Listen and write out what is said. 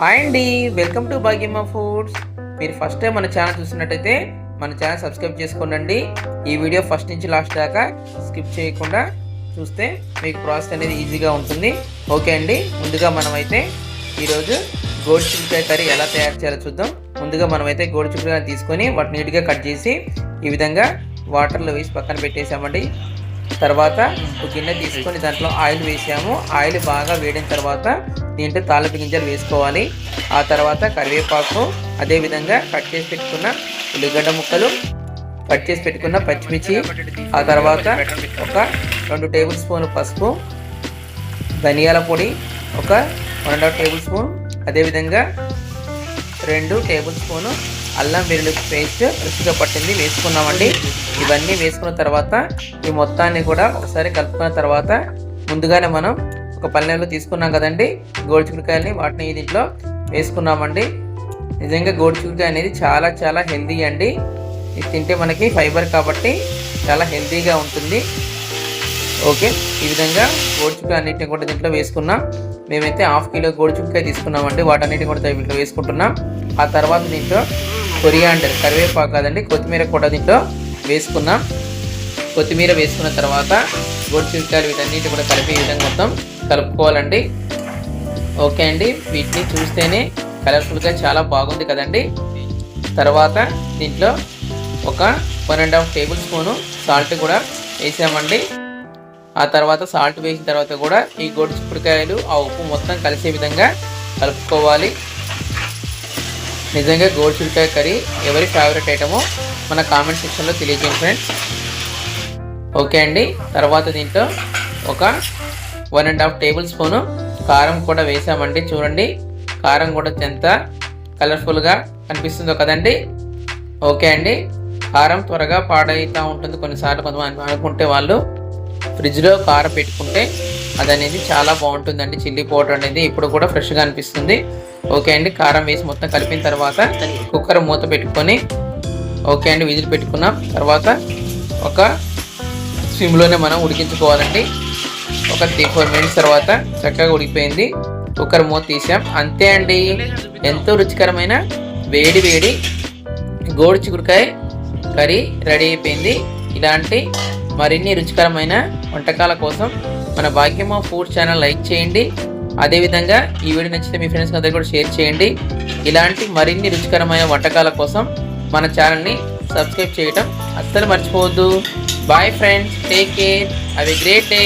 Hi అండి welcome to Bhagyamma foods మీరు first time మన ఛానల్ చూసినట్టయితే మన ఛానల్ సబ్స్క్రైబ్ చేసుకోండి ఈ వీడియో ఫస్ట్ నుంచి లాస్ట్ దాకా స్కిప్ చేయకుండా చూస్తే మీకు ప్రాసెస్ అనేది ఈజీగా ఉంటుంది. ఓకే అండి ముందుగా మనమైతే ఈరోజు గోడు చిక్కుడుకాయ కర్రీ ఎలా తయారు చేయాలో చూద్దాం. ముందుగా మనమైతే గోడు చిక్కుడుకాయ తీసుకొని వాటిని నీట్గా కట్ చేసి ఈ విధంగా వాటర్లో వేసి పక్కన పెట్టేసామండి. తర్వాత ఒక గిన్నె తీసుకొని దాంట్లో ఆయిల్ వేసాము. ఆయిల్ బాగా వేడిన తర్వాత దీంట్లో తాలింపు గింజలు వేసుకోవాలి. ఆ తర్వాత కరివేపాకు అదేవిధంగా కట్ చేసి పెట్టుకున్న ఉల్లిగడ్డ ముక్కలు కట్ చేసి పెట్టుకున్న పచ్చిమిర్చి ఆ తర్వాత ఒక రెండు టేబుల్ స్పూన్ పసుపు ధనియాల పొడి ఒక one and half tablespoon అదేవిధంగా రెండు టేబుల్ స్పూను అల్లం వెల్లుల్లి పేస్ట్ రుచిగా పట్టింది వేసుకున్నామండి. ఇవన్నీ వేసుకున్న తర్వాత ఈ మొత్తాన్ని కూడా ఒకసారి కలుపుకున్న తర్వాత ముందుగానే మనం ఒక పల్లెలో తీసుకున్నాం కదండి గోడు వాటిని దీంట్లో వేసుకున్నామండి. నిజంగా గోడు అనేది చాలా చాలా హెల్దీ అండి. ఇది తింటే మనకి ఫైబర్ కాబట్టి చాలా హెల్దీగా ఉంటుంది. ఓకే ఈ విధంగా గోడుచుకాయ అన్నింటిని కూడా దీంట్లో వేసుకున్నాం. మేమైతే హాఫ్ కిలో గోడుచుకాయ తీసుకున్నామండి వాటన్నిటిని కూడా దీంట్లో వేసుకుంటున్నాం. ఆ తర్వాత దీంట్లో కొరియాండర్ కరివేపాకు కాదండి కొత్తిమీర కూడా దీంట్లో వేసుకున్నాం. కొత్తిమీర వేసుకున్న తర్వాత గోడుచుకాయలు వీటన్నిటి కూడా కలిపి ఈ విధంగా మొత్తం కలుపుకోవాలండి. ఓకే అండి వీటిని చూస్తేనే కలర్ఫుల్గా చాలా బాగుంది కదండి. తర్వాత దీంట్లో ఒక one and half tablespoon salt కూడా వేసామండి. ఆ తర్వాత సాల్ట్ వేసిన తర్వాత కూడా ఈ గొడ్డు చిక్కుడుకాయలు ఆ ఉప్పు మొత్తం కలిసే విధంగా కలుపుకోవాలి. నిజంగా గోల్డ్ చిక్కుడుకాయ కర్రీ ఎవరి ఫేవరెట్ ఐటమో మన కామెంట్ సెక్షన్లో తెలియజేయండి ఫ్రెండ్స్ ఓకే అండి. తర్వాత దీంట్లో ఒక one and half tablespoon కారం కూడా వేసామండి. చూడండి. కారం కూడా ఎంత కలర్ఫుల్గా కనిపిస్తుందో కదండి. ఓకే అండి. కారం త్వరగా పాడైతూ ఉంటుంది. కొన్నిసార్లు కొంతమంది అనుకుంటే వాళ్ళు ఫ్రిడ్జ్లో కారం పెట్టుకుంటే అది అనేది చాలా బాగుంటుందండి. చిల్లీ పౌడర్ అనేది ఇప్పుడు కూడా ఫ్రెష్గా అనిపిస్తుంది. ఓకే అండి కారం వేసి మొత్తం కలిపిన తర్వాత కుక్కర్ మూత పెట్టుకొని ఓకే అండి విజిల్ పెట్టుకున్నాం తర్వాత ఒక స్విమ్లోనే మనం ఉడికించుకోవాలండి. ఒక త్రీ ఫోర్ మినిట్స్ తర్వాత చక్కగా ఉడికిపోయింది. కుక్కర్ మూత తీసాం. అంతే అండి. ఎంతో రుచికరమైన వేడి వేడి గోడు చిగురుకాయ కర్రీ రెడీ అయిపోయింది. ఇలాంటి మరిన్ని రుచికరమైన వంటకాల కోసం మన భాగ్యమ్మ ఫుడ్ ఛానల్ లైక్ చేయండి. అదేవిధంగా ఈ వీడియో నచ్చితే మీ ఫ్రెండ్స్ అందరూ కూడా షేర్ చేయండి. ఇలాంటి మరిన్ని రుచికరమైన వంటకాల కోసం మన ఛానల్ని సబ్స్క్రైబ్ చేయటం అస్సలు మర్చిపోవద్దు. Bye friends take care have great day